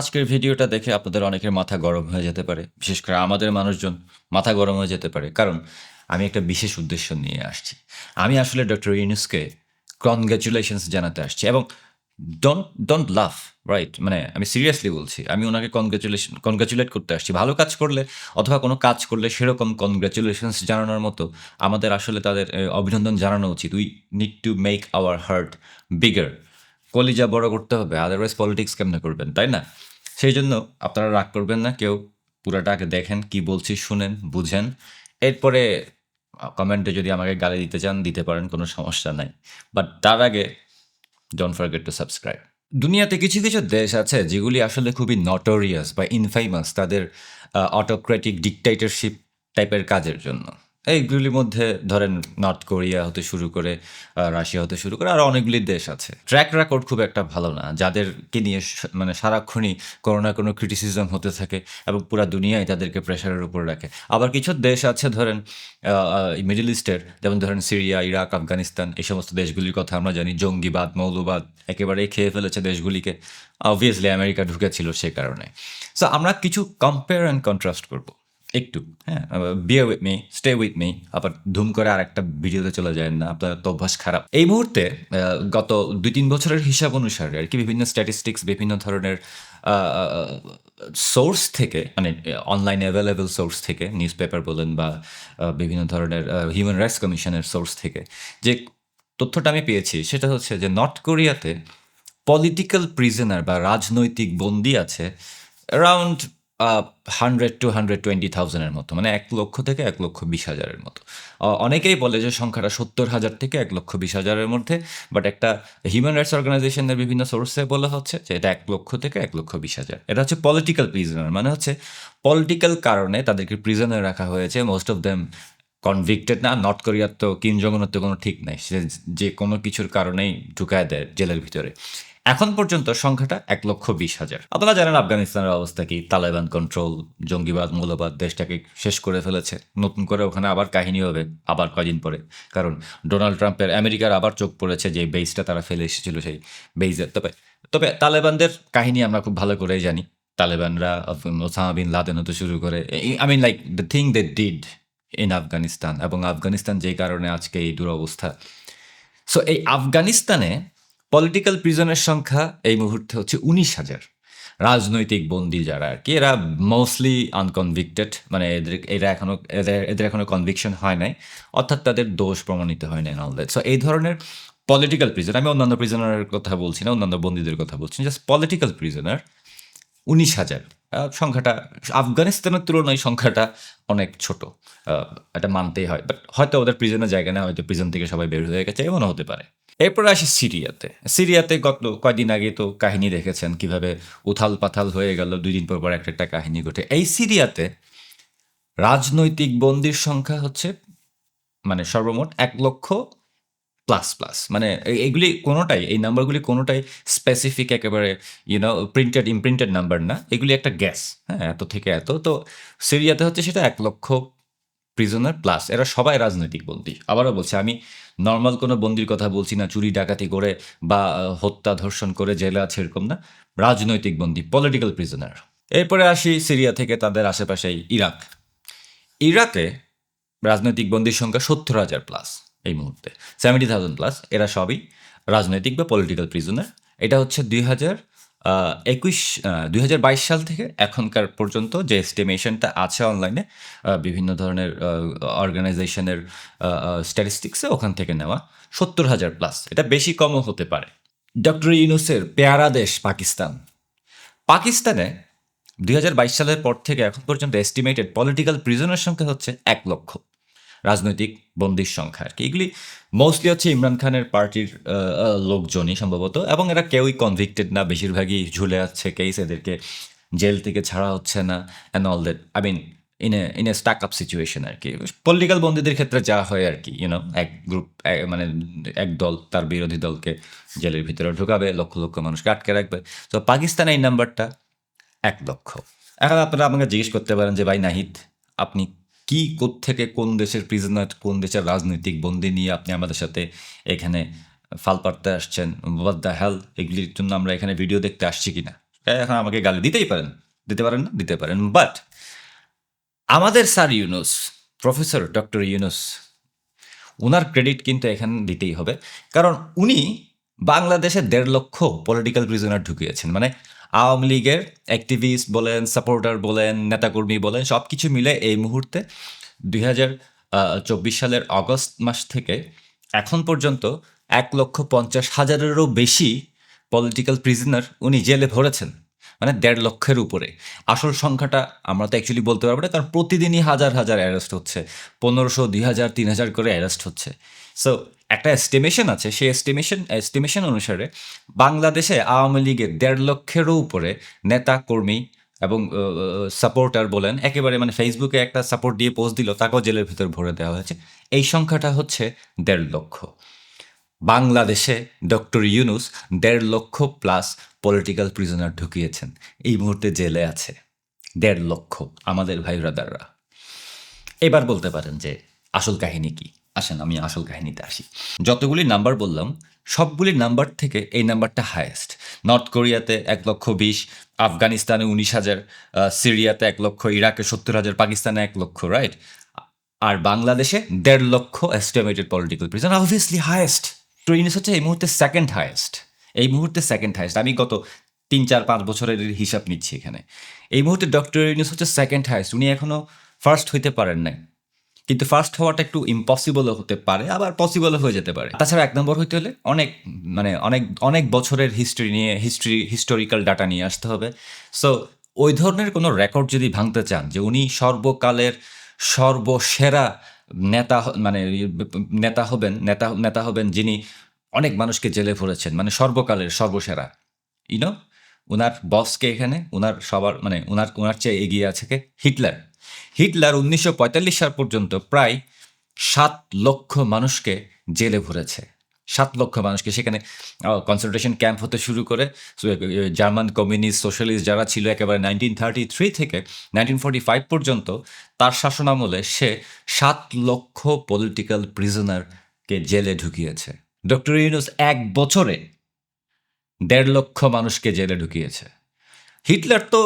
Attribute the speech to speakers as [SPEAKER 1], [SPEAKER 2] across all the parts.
[SPEAKER 1] আজকের ভিডিওটা দেখে আপনাদের অনেকের মাথা গরম হয়ে যেতে পারে, বিশেষ করে আমাদের মানুষজন মাথা গরম হয়ে যেতে পারে। কারণ আমি একটা বিশেষ উদ্দেশ্য নিয়ে আসছি। আমি আসলে ডক্টর ইউনুসকে কনগ্র্যাচুলেশনস জানাতে আসছি এবং ডোন্ট ডোন্ট লাভ রাইট মানে আমি সিরিয়াসলি বলছি, আমি ওনাকে কনগ্র্যাচুলেশন কনগ্র্যাচুলেট করতে আসছি। ভালো কাজ করলে অথবা কোনো কাজ করলে সেরকম কনগ্র্যাচুলেশনস জানানোর মতো আমাদের আসলে তাদের অভিনন্দন জানানো উচিত। We need to make our heart bigger কলিজা বড় করতে হবে আদারওয়াইজ পলিটিক্স কেমনে করবেন, তাই না? সেই জন্য আপনারা রাগ করবেন না, কেউ পুরাটা আগে দেখেন, কি বলছি শুনেন, বুঝেন। এরপরে কমেন্টে যদি আমাকে গালি দিতে চান, দিতে পারেন, কোনো সমস্যা নাই। বাট তার আগে ডোন্ট ফরগেট টু সাবস্ক্রাইব দুনিয়াতে কিছু কিছু দেশ আছে যেগুলি আসলে খুবই নটোরিয়াস বা ইনফেমাস তাদের অটোক্রেটিক ডিকটাইটারশিপ টাইপের কাজের জন্য। এইগুলির মধ্যে ধরেন নর্থ কোরিয়া হতে শুরু করে রাশিয়া হতে শুরু করে আরও অনেকগুলি দেশ আছে। ট্র্যাক রেকর্ড খুব একটা ভালো না। যাদেরকে নিয়ে মানে সারাক্ষণই কোনো না কোনো ক্রিটিসিজম হতে থাকে এবং পুরো দুনিয়ায় তাদেরকে প্রেশারের উপর রাখে। আবার কিছু দেশ আছে ধরেন মিডল ইস্টের যেমন ধরেন সিরিয়া ইরাক আফগানিস্তান এই সমস্ত দেশগুলির কথা আমরা জানি। জঙ্গিবাদ, মৌলবাদ একেবারেই খেয়ে ফেলেছে দেশগুলিকে। অবভিয়াসলি আমেরিকা ঢুকেছিল সে কারণে। সো আমরা কিছু কম্পেয়ার অ্যান্ড কন্ট্রাস্ট করব। একটু হ্যাঁ বিয়ে with me stay with me আবার ধুম করে আর একটা ভিডিওতে চলে যায় না, আপনার তো অভ্যাস খারাপ। এই মুহূর্তে গত দুই তিন বছরের হিসাব অনুসারে আর কি বিভিন্ন স্ট্যাটিস্টিক্স বিভিন্ন ধরনের সোর্স থেকে মানে অনলাইন অ্যাভেলেবল সোর্স থেকে নিউজ পেপার বলেন বা বিভিন্ন ধরনের হিউম্যান রাইটস কমিশনের সোর্স থেকে, যে তথ্যটা আমি পেয়েছি, সেটা হচ্ছে যে নর্থ কোরিয়াতে পলিটিক্যাল প্রিজনার বা রাজনৈতিক বন্দী আছে around hundred to hundred twenty থাউজেন্ডের মতো মানে এক লক্ষ থেকে এক লক্ষ বিশ হাজারের মতো। অনেকেই বলে যে সংখ্যাটা সত্তর হাজার থেকে এক লক্ষ বিশ হাজারের মধ্যে বাট একটা হিউম্যান রাইটস অর্গানাইজেশনের বিভিন্ন সোর্সে বলা হচ্ছে যে এটা এক লক্ষ থেকে এক লক্ষ বিশ হাজার। এটা হচ্ছে পলিটিক্যাল প্রিজনার মানে হচ্ছে পলিটিক্যাল কারণে তাদেরকে প্রিজনে রাখা হয়েছে। মোস্ট অফ দেম কনভিক্টেড না নর্থ কোরিয়ার তো কিম জগনের তো কোনো ঠিক নাই। সে যে কোনো কিছুর কারণেই ঢুকায় দেয় জেলের ভিতরে। এখন পর্যন্ত সংখ্যাটা এক লক্ষ বিশ হাজার। আপনারা জানেন আফগানিস্তানের অবস্থা কি? তালেবান কন্ট্রোল জঙ্গিবাদ, মৌলবাদ দেশটাকে শেষ করে ফেলেছে। নতুন করে ওখানে আবার কাহিনী হবে, আবার কয়দিন পরে। কারণ ডোনাল্ড ট্রাম্পের আমেরিকার আবার চোখ পড়েছে যে বেসটা তারা ফেলে এসেছিল সেই বেইজের তবে তবে তালেবানদের কাহিনী আমরা খুব ভালো করেই জানি। তালেবানরা ওসামা বিন লাদেন হতে শুরু করে। I mean like the thing they did in Afghanistan এবং আফগানিস্তান যে কারণে আজকে এই দুরবস্থা। সো এই আফগানিস্তানে পলিটিক্যাল প্রিজনের সংখ্যা এই মুহূর্তে হচ্ছে উনিশ হাজার। রাজনৈতিক বন্দী যারা আর কি, এরা মোস্টলি আনকনভিক্টেড মানে এদের, এরা এখনও এদের এদের এখনও কনভিকশন হয় নাই। অর্থাৎ তাদের দোষ প্রমাণিত হয় নাই অল দ্যাট সো এই ধরনের পলিটিক্যাল প্রিজন আমি অন্যান্য প্রিজনারের কথা বলছি না, অন্যান্য বন্দীদের কথা বলছি জাস্ট পলিটিক্যাল প্রিজনার উনিশ হাজার। সংখ্যাটা, আফগানিস্তানের তুলনায় সংখ্যাটা অনেক ছোট। এটা মানতেই হয় বাট হয়তো ওদের প্রিজনের জায়গা না হয়তো প্রিজন থেকে সবাই বের হয়ে গেছে, এমনও হতে পারে। এরপরে আসি সিরিয়াতে। সিরিয়াতে গত কয়দিন আগে তো কাহিনী দেখেছেন, কীভাবে উথাল পাথাল হয়ে গেল, দুই দিন পর পর একটা একটা কাহিনী ঘটে। এই সিরিয়াতে রাজনৈতিক বন্দির সংখ্যা হচ্ছে মানে সর্বমোট এক লক্ষ প্লাস প্লাস মানে এইগুলি কোনোটাই, এই নাম্বারগুলি কোনোটাই স্পেসিফিক একেবারে ইউনো প্রিন্টেড ইমপ্রিন্টেড নাম্বার না। এগুলি একটা গ্যাস হ্যাঁ এত থেকে এত। তো সিরিয়াতে হচ্ছে সেটা এক লক্ষ প্রিজনার প্লাস এরা সবাই রাজনৈতিক বন্দী। আবারও বলছে, আমি নর্মাল কোনো বন্দির কথা বলছি না, চুরি, ডাকাতি করে বা হত্যা, ধর্ষণ করে জেলে আছে এরকম না। রাজনৈতিক বন্দী পলিটিক্যাল প্রিজনার এরপরে আসি সিরিয়া থেকে তাদের আশেপাশেই ইরাক। ইরাকে রাজনৈতিক বন্দির সংখ্যা সত্তর হাজার প্লাস এই মুহূর্তে। সেভেন্টি থাউজেন্ড প্লাস এরা সবই রাজনৈতিক বা পলিটিক্যাল প্রিজনার এটা হচ্ছে দুই হাজার একুশ দুই হাজার বাইশ সাল থেকে এখনকার পর্যন্ত যে এস্টিমেশনটা আছে অনলাইনে বিভিন্ন ধরনের অর্গানাইজেশনের স্ট্যাটিস্টিক্সে ওখান থেকে নেওয়া সত্তর হাজার প্লাস এটা বেশি কমও হতে পারে। ডক্টর ইউনুসের পেয়ারা দেশ পাকিস্তান। পাকিস্তানে দুই হাজার বাইশ সালের পর থেকে এখন পর্যন্ত এস্টিমেটেড পলিটিক্যাল প্রিজনের সংখ্যা হচ্ছে এক লক্ষ। রাজনৈতিক বন্দির সংখ্যা আর কি। এগুলি মোস্টলি হচ্ছে ইমরান খানের পার্টির লোকজনই সম্ভবত। এবং এরা কেউই কনভিক্টেড না, বেশিরভাগই ঝুলে আছে কেস এদেরকে জেল থেকে ছাড়া হচ্ছে না and all that I mean in a in a stuck up situation আর কি। পলিটিক্যাল বন্দীদের ক্ষেত্রে যা হয় আর কি ইউনো এক গ্রুপ মানে এক দল তার বিরোধী দলকে জেলের ভিতরে ঢুকাবে, লক্ষ লক্ষ মানুষকে আটকে রাখবে। তো পাকিস্তানে এই নাম্বারটা এক লক্ষ। এখন আপনারা আমাকে জিজ্ঞেস করতে পারেন যে, ভাই নাহিদ, আপনি কি থেকে কোন দেশের প্রিজনার কোন দেশের রাজনৈতিক বন্দি নিয়ে আপনি আমাদের সাথে এখানে ফাল পাড়তে আসছেন? ওয়াট দ্য হেল এগুলির জন্য আমরা এখানে ভিডিও দেখতে আসছি কি কিনা এখন আমাকে গালি দিতেই পারেন। দিতে পারেন না? দিতে পারেন। বাট আমাদের sir Yunus professor doctor Yunus ওনার ক্রেডিট কিন্তু এখানে দিতেই হবে। কারণ উনি বাংলাদেশে দেড় লক্ষ পলিটিক্যাল প্রিজনার ঢুকিয়েছেন। মানে আওয়ামী লীগের অ্যাক্টিভিস্ট বলেন সাপোর্টার বলেন, নেতাকর্মী বলেন সব কিছু মিলে এই মুহূর্তে দুই চব্বিশ সালের অগস্ট মাস থেকে এখন পর্যন্ত এক লক্ষ পঞ্চাশ হাজারেরও বেশি পলিটিক্যাল প্রিজনার উনি জেলে ভরেছেন মানে দেড় লক্ষের উপরে। আসল সংখ্যাটা আমরা তো অ্যাকচুয়ালি বলতে পারব না, কারণ প্রতিদিনই হাজার হাজার অ্যারেস্ট হচ্ছে, পনেরোশো, দুই হাজার, তিন হাজার করে অ্যারেস্ট হচ্ছে। সো একটা এস্টিমেশন আছে, সেই এস্টিমেশন এস্টিমেশন অনুসারে বাংলাদেশে আওয়ামী লীগের দেড় লক্ষেরও উপরে নেতা, কর্মী এবং সাপোর্টার বলেন, একেবারে মানে ফেসবুকে একটা সাপোর্ট দিয়ে পোস্ট দিল, তাকেও জেলের ভিতর ভরে দেওয়া হয়েছে। এই সংখ্যাটা হচ্ছে দেড় লক্ষ। বাংলাদেশে ডক্টর ইউনুস দেড় লক্ষ প্লাস পলিটিক্যাল প্রিজনার ঢুকিয়েছেন। এই মুহূর্তে জেলে আছে দেড় লক্ষ আমাদের ভাই ব্রাদাররা এবার বলতে পারেন যে আসল কাহিনী কি? আসেন, আমি আসল কাহিনীতে আসি। যতগুলি নাম্বার বললাম সবগুলি নাম্বার থেকে এই নাম্বারটা হায়েস্ট নর্থ কোরিয়াতে এক লক্ষ বিশ, আফগানিস্তানে উনিশ হাজার সিরিয়াতে এক লক্ষ, ইরাকে সত্তর হাজার, পাকিস্তানে এক লক্ষ রাইট আর বাংলাদেশে দেড় লক্ষ estimated political prison obviously highest তো ইনিস হচ্ছে এই মুহূর্তে সেকেন্ড হায়েস্ট এই মুহূর্তে সেকেন্ড হায়েস্ট আমি গত তিন, চার, পাঁচ বছরের হিসাব নিচ্ছি এখানে। এই মুহূর্তে ডক্টর ইউনিস হচ্ছে সেকেন্ড হায়েস্ট উনি এখনও ফার্স্ট হইতে পারেন নাই। কিন্তু ফার্স্ট হওয়াটা একটু ইম্পসিবলও হতে পারে, আবার পসিবলও হয়ে যেতে পারে। তাছাড়া এক নম্বর হইতে হলে অনেক মানে অনেক অনেক বছরের হিস্ট্রি নিয়ে হিস্ট্রি হিস্টোরিক্যাল ডাটা নিয়ে আসতে হবে। সো ওই ধরনের কোনো রেকর্ড যদি ভাঙতে চান যে উনি সর্বকালের সর্বসেরা নেতা মানে নেতা হবেন, নেতা নেতা হবেন যিনি অনেক মানুষকে জেলে ভরেছেন মানে সর্বকালের সর্বসেরা। ইনো ওনার বসকে এখানে ওনার সবার মানে ওনার ওনার চেয়ে এগিয়ে আছে কে? হিটলার। হিটলার উনিশশো পঁয়তাল্লিশ সাল পর্যন্ত প্রায় সাত লক্ষ মানুষকে জেলে ভরেছে। সাত লক্ষ মানুষকে সেখানে কনসেন্ট্রেশন ক্যাম্প হতে শুরু করে। জার্মান কমিউনিস্ট সোশ্যালিস্ট যারা ছিল একেবারে নাইনটিন থার্টি থ্রি থেকে নাইনটিন ফোর্টি ফাইভ পর্যন্ত, তার শাসনামলে সে সাত লক্ষ পলিটিক্যাল প্রিজনারকে জেলে ঢুকিয়েছে। ডক্টর ইউনুস এক বছরে দেড় লক্ষ মানুষকে জেলে ঢুকিয়েছে। হিটলার তো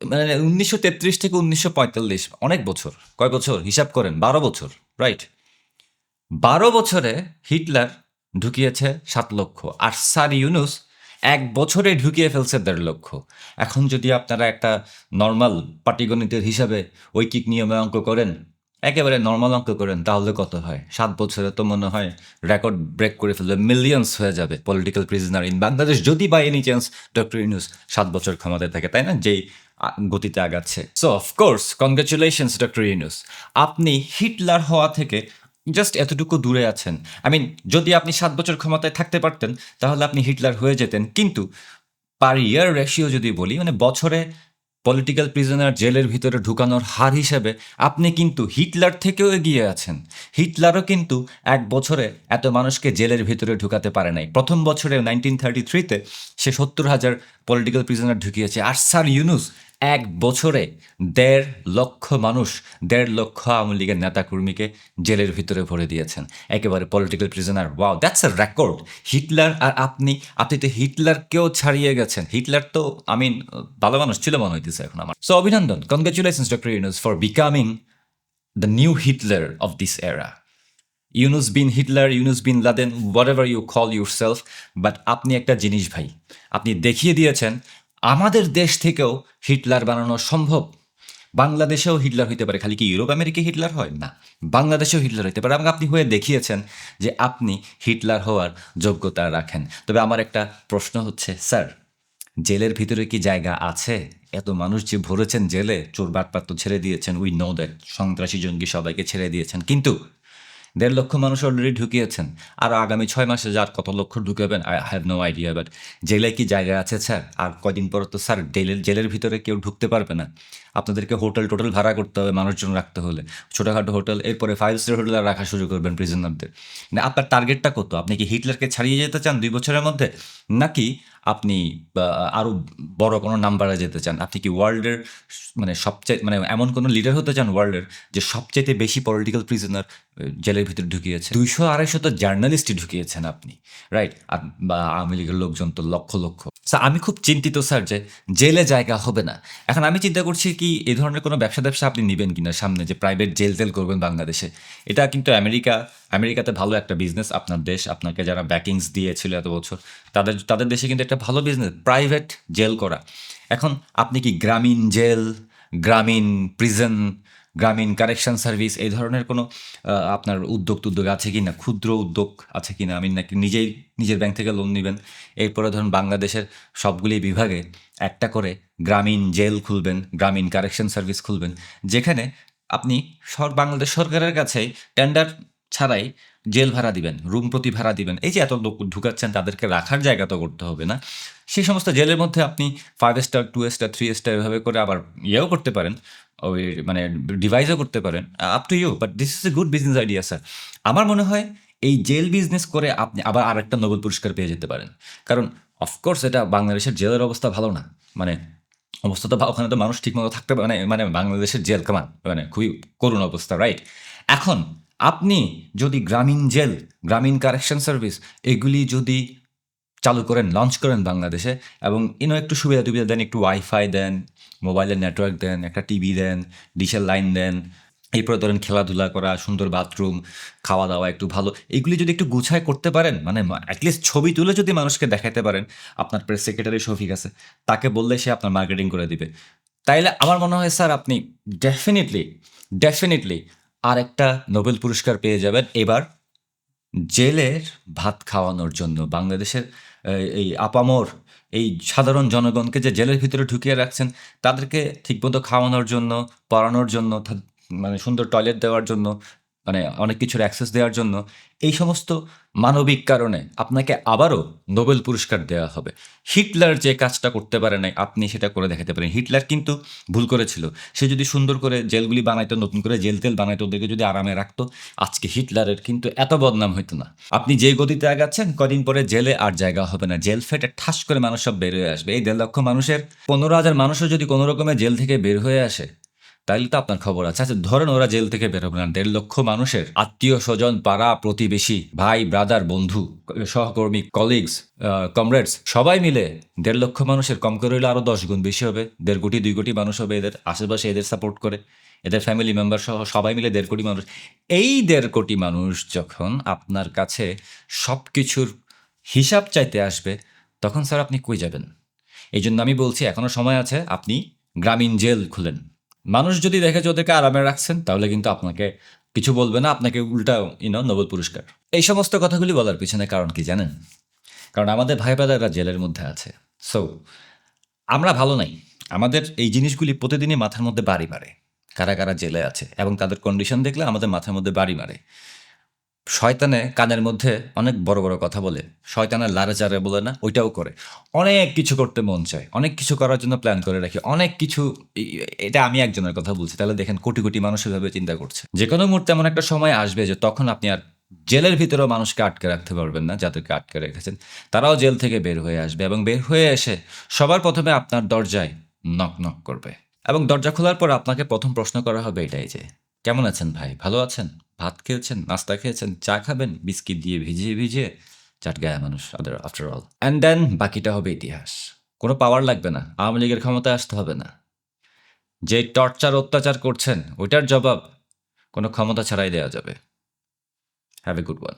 [SPEAKER 1] মানে উনিশশো তেত্রিশ থেকে উনিশশো পঁয়তাল্লিশ, অনেক বছর। কয় বছর? হিসাব করেন, বারো বছর রাইট বারো বছরে হিটলার ঢুকিয়েছে সাত লক্ষ আর স্যার ইউনুস এক বছরে ঢুকিয়ে ফেলছে দেড় লক্ষ। এখন যদি আপনারা একটা নর্মাল পাটিগণিতের হিসাবে ঐকিক নিয়মে অঙ্ক করেন, একেবারে নর্মাল অঙ্ক করেন, তাহলে কত হয়? সাত বছরে তো মনে হয় রেকর্ড ব্রেক করে ফেলবে মিলিয়ন্স হয়ে যাবে। পলিটিক্যাল প্রিজনার ইন বাংলাদেশ যদি by any chance doctor Yunus সাত বছর ক্ষমতায় থাকে, তাই না? যেই গতিতে আগাচ্ছে। So of course congratulations doctor Yunus আপনি হিটলার হওয়া থেকে জাস্ট এতটুকু দূরে আছেন। আই মিন যদি আপনি সাত বছর ক্ষমতায় থাকতে পারতেন, তাহলে আপনি হিটলার হয়ে যেতেন। কিন্তু পার ইয়ার রেশিও যদি বলি মানে বছরে পলিটিক্যাল প্রিজনার জেলের ভিতরে ঢুকানোর হার হিসেবে আপনি কিন্তু হিটলার থেকেও এগিয়ে আছেন। হিটলারও কিন্তু এক বছরে এত মানুষকে জেলের ভিতরে ঢুকাতে পারে নাই। প্রথম বছরে নাইনটিন থার্টি থ্রিতে সে সত্তর হাজার পলিটিক্যাল প্রিজনার ঢুকিয়েছে। আর স্যার ইউনুস এক বছরে দেড় লক্ষ মানুষ, দেড় লক্ষ আওয়ামী লীগের নেতাকর্মীকে জেলের ভিতরে ভরে দিয়েছেন। একেবারে political prisoner wow that's a record Hitler আর আপনি আপনি তো হিটলারকেও ছাড়িয়ে গেছেন। হিটলার তো আই মিন ভালো মানুষ ছিল মনে হইতেছে এখন আমার। সো অভিনন্দন। Congratulations doctor Yunus for becoming the new Hitler of this era Yunus bin Hitler Yunus bin Laden whatever you call yourself but আপনি একটা জিনিস ভাই, আপনি দেখিয়ে দিয়েছেন আমাদের দেশ থেকেও হিটলার বানানো সম্ভব? বাংলাদেশেও হিটলার হইতে পারে, খালি কি ইউরোপ আমেরিকা হিটলার হয়? না, বাংলাদেশেও হিটলার হইতে পারে। এবং আপনি হয়ে দেখিয়েছেন যে আপনি হিটলার হওয়ার যোগ্যতা রাখেন। তবে আমার একটা প্রশ্ন হচ্ছে, স্যার, জেলের ভিতরে কি জায়গা আছে? এত মানুষ যে ভরেছেন জেলে, চোর বাটপাত তো ছেড়ে দিয়েছেন। উই নো দ্যাট সন্ত্রাসী জঙ্গি সবাইকে ছেড়ে দিয়েছেন। কিন্তু দেড় লক্ষ মানুষ অলরেডি ঢুকিয়েছেন। আর আগামী ছয় মাসে যার কত লক্ষ ঢুকাবেন I have no idea but জেলে কি জায়গা আছে, স্যার? আর কয়দিন পর তো, স্যার জেলের জেলের ভিতরে কেউ ঢুকতে পারবে না। আপনাদেরকে হোটেল টোটেল ভাড়া করতে হবে মানুষজন রাখতে হলে। ছোটোখাটো হোটেল এরপরে ফাইভ স্টার হোটেল রাখা শুরু করবেন প্রিজনারদের মানে আপনার টার্গেটটা কত? আপনি কি হিটলারকে ছাড়িয়ে যেতে চান দুই বছরের মধ্যে? নাকি আপনি আরও বড় কোনো নাম্বারে যেতে চান, আপনি কি ওয়ার্ল্ডের মানে সবচেয়ে মানে এমন কোনো লিডার হতে চান ওয়ার্ল্ডের যে সবচেয়ে বেশি পলিটিক্যাল প্রিজনার জেলের ভিতরে ঢুকিয়েছে? দুইশো আড়াইশো তো জার্নালিস্টই ঢুকিয়েছেন আপনি রাইট বা, আওয়ামী লীগের লোকজন তো লক্ষ লক্ষ। স্যার আমি খুব চিন্তিত স্যার যে জেলে জায়গা হবে না। এখন আমি চিন্তা করছি কি এই ধরনের কোনো ব্যবসা ব্যবসা আপনি নেবেন কিনা সামনে, যে প্রাইভেট জেল টেল করবেন বাংলাদেশে? এটা কিন্তু আমেরিকা আমেরিকাতে ভালো একটা বিজনেস আপনার দেশ, আপনাকে যারা ব্যাকিংস দিয়েছিল এত বছর, তাদের তাদের দেশে কিন্তু একটা ভালো বিজনেস প্রাইভেট জেল করা। এখন আপনি কি গ্রামীণ জেল গ্রামীণ প্রিজন গ্রামীণ কারেকশন সার্ভিস এই ধরনের কোনো আপনার উদ্যোগ টুদ্যোগ আছে কি না ক্ষুদ্র উদ্যোগ আছে কি না আমি নাকি নিজেই নিজের ব্যাংক থেকে লোন নেবেন। এরপরে ধরুন বাংলাদেশের সবগুলি বিভাগে একটা করে গ্রামীণ জেল খুলবেন, গ্রামীণ কারেকশন সার্ভিস খুলবেন, যেখানে আপনি সর, বাংলাদেশ সরকারের কাছেই টেন্ডার ছাড়াই জেল ভাড়া দিবেন, রুম প্রতি ভাড়া দিবেন। এই যে এত লোক ঢুকাচ্ছেন, তাদেরকে রাখার জায়গা তো করতে হবে না। সেই সমস্ত জেলের মধ্যে আপনি five star two star three star এভাবে করে আবার ইয়েও করতে পারেন, ওই মানে ডিভাইসও করতে পারেন। Up to you but this is a good business idea sir আমার মনে হয় এই জেল বিজনেস করে আপনি আবার আরেকটা নোবেল পুরস্কার পেয়ে যেতে পারেন। কারণ অফকোর্স এটা বাংলাদেশের জেলের অবস্থা ভালো না। মানে অবস্থা তো ওখানে তো মানুষ ঠিকমতো থাকতে পারে মানে মানে বাংলাদেশের জেল কামান মানে খুবই করুণ অবস্থা রাইট এখন আপনি যদি গ্রামীণ জেল, গ্রামীণ কারেকশন সার্ভিস এগুলি যদি চালু করেন লঞ্চ করেন বাংলাদেশে এবং ইনো একটু সুবিধা টুবিধা দেন, একটু ওয়াইফাই দেন মোবাইলের নেটওয়ার্ক দেন, একটা টিভি দেন ডিশের লাইন দেন, এরপরে ধরেন খেলাধুলা করা, সুন্দর বাথরুম খাওয়া দাওয়া একটু ভালো, এগুলি যদি একটু গুছায় করতে পারেন মানে অ্যাটলিস্ট ছবি তুলে যদি মানুষকে দেখাতে পারেন, আপনার প্রেস সেক্রেটারি শফিক আছে, তাকে বললে সে আপনার মার্কেটিং করে দিবে। তাইলে আমার মনে হয়, স্যার, আপনি ডেফিনেটলি ডেফিনেটলি আর একটা নোবেল পুরস্কার পেয়ে যাবেন। এবার জেলের ভাত খাওয়ানোর জন্য বাংলাদেশের এই- আপামর, এই সাধারণ জনগণকে যে জেলের ভিতরে ঢুকিয়ে রাখছেন, তাদেরকে ঠিকমতো খাওয়ানোর জন্য, পড়ানোর জন্য মানে সুন্দর টয়লেট দেওয়ার জন্য মানে অনেক কিছুর অ্যাক্সেস দেওয়ার জন্য, এই সমস্ত মানবিক কারণে আপনাকে আবারও নোবেল পুরস্কার দেওয়া হবে। হিটলার যে কাজটা করতে পারে নাই, আপনি সেটা করে দেখাতে পারেন। হিটলার কিন্তু ভুল করেছিল। সে যদি সুন্দর করে জেলগুলি বানাইতো, নতুন করে জেল তেল বানাইতো, ওদেরকে যদি আরামে রাখতো, আজকে হিটলারের কিন্তু এত বদনাম হইতো না। আপনি যে গতিতে আগাচ্ছেন, কদিন পরে জেলে আর জায়গা হবে না। জেল ফেটে ঠাস করে মানুষ সব বের হয়ে আসবে। এই দেড় লক্ষ মানুষের, পনেরো হাজার মানুষও যদি কোনো রকমে জেল থেকে বের হয়ে আসে তাহলে তো আপনার খবর আছে। আচ্ছা ধরেন ওরা জেল থেকে বেরোবে না। দেড় লক্ষ মানুষের আত্মীয় স্বজন, পাড়া প্রতিবেশী, ভাই ব্রাদার বন্ধু, সহকর্মী কলিগস কমরেডস সবাই মিলে দেড় লক্ষ মানুষের কম করে হলে আরও দশ গুণ বেশি হবে। দেড় কোটি, দুই কোটি মানুষ হবে এদের আশেপাশে, এদের সাপোর্ট করে, এদের ফ্যামিলি মেম্বার সহ সবাই মিলে দেড় কোটি মানুষ। এই দেড় কোটি মানুষ যখন আপনার কাছে সব কিছুর হিসাব চাইতে আসবে, তখন স্যার আপনি কই যাবেন? এই জন্য আমি বলছি এখনও সময় আছে, আপনি গ্রামীণ জেল খুলেন। মানুষ যদি দেখে যে ওদেরকে আরামে রাখছেন, তাহলে কিন্তু আপনাকে কিছু বলবে না, আপনাকে উল্টা ইনো নোবেল পুরস্কার। এই সমস্ত কথাগুলি বলার পিছনে কারণ কি জানেন? কারণ আমাদের ভাই ব্রাদাররা জেলের মধ্যে আছে। সো আমরা ভালো নাই। আমাদের এই জিনিসগুলি প্রতিদিনই মাথার মধ্যে বাড়ি মারে। কারা কারা জেলে আছে এবং তাদের কন্ডিশন দেখলে আমাদের মাথার মধ্যে বাড়ি মারে। শয়তানে কানের মধ্যে অনেক বড় বড় কথা বলে। শয়তানের লারে চারে বলে না, ওইটাও করে। অনেক কিছু করতে মন চায়, অনেক কিছু করার জন্য প্ল্যান করে রাখি। অনেক কিছু এটা আমি একজনের কথা বলছি, তাহলে দেখেন কোটি কোটি মানুষ এভাবে চিন্তা করছে। যে কোনো মুহূর্তে এমন একটা সময় আসবে যে তখন আপনি আর জেলের ভিতরেও মানুষকে আটকে রাখতে পারবেন না, যাদেরকে আটকে রেখেছেন। তারাও জেল থেকে বের হয়ে আসবে এবং বের হয়ে এসে সবার প্রথমে আপনার দরজায় নক নক করবে। এবং দরজা খোলার পর আপনাকে প্রথম প্রশ্ন করা হবে এটাই যে, কেমন আছেন ভাই? ভালো আছেন? ভাত খেয়েছেন, নাস্তা খেয়েছেন, চা খাবেন, বিস্কিট দিয়ে ভিজিয়ে ভিজিয়ে চাট গায়ে মানুষ আদার আফটার অল অ্যান্ড দেন বাকিটা হবে ইতিহাস। কোনো পাওয়ার লাগবে না, আওয়ামী লীগের ক্ষমতায় আসতে হবে না। যে টর্চার অত্যাচার করছেন, ওইটার জবাব কোনো ক্ষমতা ছাড়াই দেওয়া যাবে। Have a good one